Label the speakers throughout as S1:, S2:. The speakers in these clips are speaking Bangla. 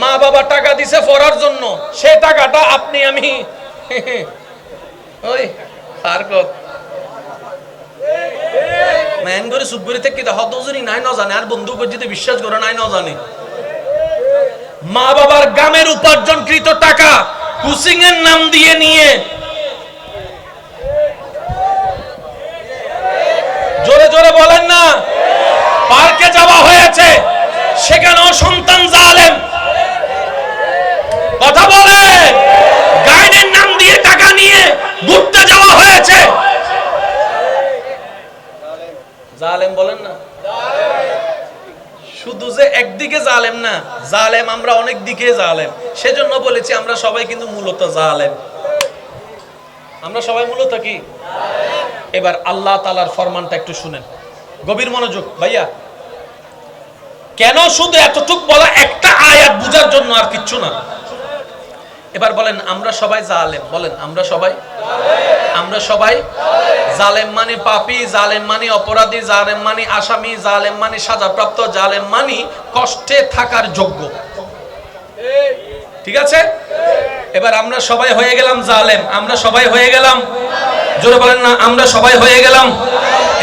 S1: মা বাবা টাকা দিছে পড়ার জন্য। সে টাকাটা আপনি, আমি। ওই ফারকত ম্যান করে চুপ থেকে হত জনি নাই না আর বন্ধু যদি বিশ্বাস করে নাই না জানে মা বাবার গ্রামের উপার্জনকৃত টাকা কুসিং এর নাম দিয়ে নিয়ে। জোরে জোরে বলেন না, পার্কে যাওয়া হয়েছে। সেখানেও সন্তান জালেম কথা বলে গাইডের নাম দিয়ে টাকা নিয়ে ঘুরতে যাওয়া হয়েছে জালেম বলেন না? শুধু যে একদিকে জালেম না, জালেম আমরা অনেক দিকে জালেম। সেজন্য বলেছি আমরা সবাই কিন্তু মূলত জালেম। আমরা সবাই মূলত কি? এবার আল্লাহ তালার ফরমানটা একটু শুনেন। গভীর মনোযোগ, ভাইয়া। কেন শুধু এতটুক বলা একটা আয়াত বুঝার জন্য আর কিচ্ছু না? এবার বলেন, আমরা সবাই জালেম। বলেন, আমরা সবাই? আমরা সবাই জালেম মানে পাপী, জালেম মানে অপরাধী, জালেম মানে আসামি, জালেম মানে সাজাপ্রাপ্ত, জালেম মানে কষ্টে থাকার যোগ্য। ঠিক আছে? এবার আমরা সবাই হয়ে গেলাম জালেম। আমরা সবাই হয়ে গেলাম? জোরে বলেন না, আমরা সবাই হয়ে গেলাম?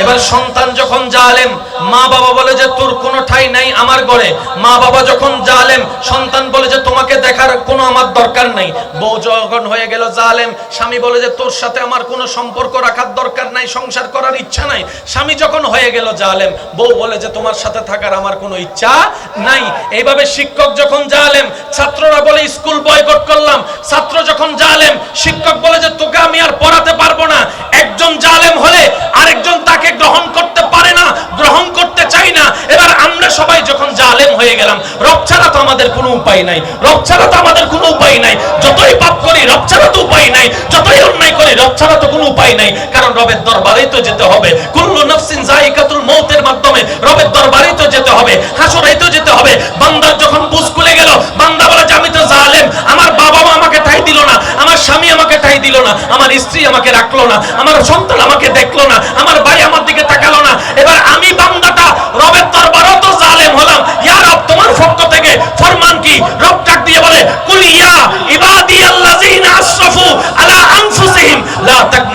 S1: এবার সন্তান যখন জালেম মা বাবা বলে যে, তোর কোনো ঠাই নাই আমার ঘরে মা বাবা যখন জালেম, সন্তান বলে যে, তোমাকে দেখার আমার দরকার নাই। বউ যখন হয়ে গেল জালেম, স্বামী বলে যে, তোর সাথে আমার কোনো সম্পর্ক রাখার দরকার নাই, সংসার করার ইচ্ছা নাই। স্বামী যখন হয়ে গেল জালেম, বউ বলে যে, তোমার সাথে থাকার আমার কোনো ইচ্ছা নাই। এইভাবে শিক্ষক যখন জালেম, ছাত্ররা বলে, স্কুল বয়কট করলাম। ছাত্র যখন জালেম, শিক্ষক বলে যে, তোকে আমি আর পড়াতে পারব না। একজন জালেম হলে আরেকজন তাকে গ্রহণ করতে পারে না, গ্রহণ করতে চাই না। এবার আমরা সবাই যখন জালেম হয়ে গেলাম রব ছাড়া তো আমাদের কোনো উপায় নাই। রব ছাড়া তো আমাদের কোনো উপায় নাই। যতই পাপ করি, রব ছাড়া তো উপায় নাই। যতই অন্যায় করি, রব ছাড়া তো কোনো উপায় নাই। কারণ রবের দরবারেই তো যেতে হবে। কুল্লু নাফসিন জায়গাতুল মৌতের মাধ্যমে রবের দরবারেই তো যেতে হবে। হাসরেই তো যেতে হবে। বান্দার যখন বুঝ খুলে গেল, বান্দা বলে আমি তো জালেম। আমার বাবা মা আমাকে ঠাই দিল না। আমার স্বামী আমাকে ঠাই দিল না। আমার স্ত্রী আমাকে রাখল না। আমার সন্তান আমাকে দেখল না। আমার ভাই আমার দিকে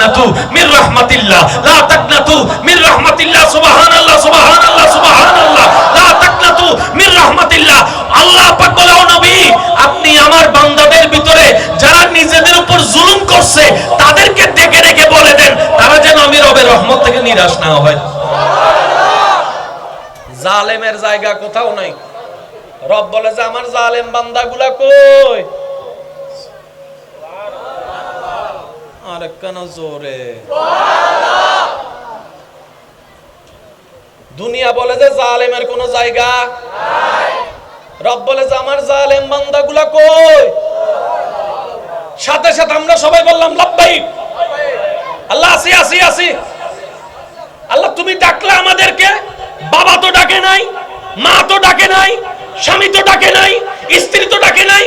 S1: তাকনাতু মির রাহমাতিল্লাহ। লা তাকনাতু মির রাহমাতিল্লাহ, সুবহানাল্লাহ সুবহানাল্লাহ সুবহানাল্লাহ। লা তাকনাতু মির রাহমাতিল্লাহ। আল্লাহ পাক বলে, ও নবী, আপনি আমার বান্দাদের ভিতরে যারা নিজেদের উপর জুলুম করছে, তাদেরকে ডেকে ডেকে বলে দেন, তারা যেন আমি রবের রহমত থেকে নিরাশ না হয়। জালেমের জায়গা কোথাও নাই। রব বলে যে, আমার জালেম বান্দাগুলা কই? আর কেন জোরে দুনিয়া বলে যে জালেমের কোন জায়গা রব বলে যে আমার জালেম বান্দাগুলা কই? সাথে সাথে আমরা সবাই বললাম লাব্বাই আল্লাহ আসি আসি আসি। আল্লাহ, তুমি ডাকলে আমাদেরকে, বাবা তো ডাকে নাই, মা তো ডাকে নাই, স্বামী তো ডাকে নাই, স্ত্রী তো ডাকে নাই।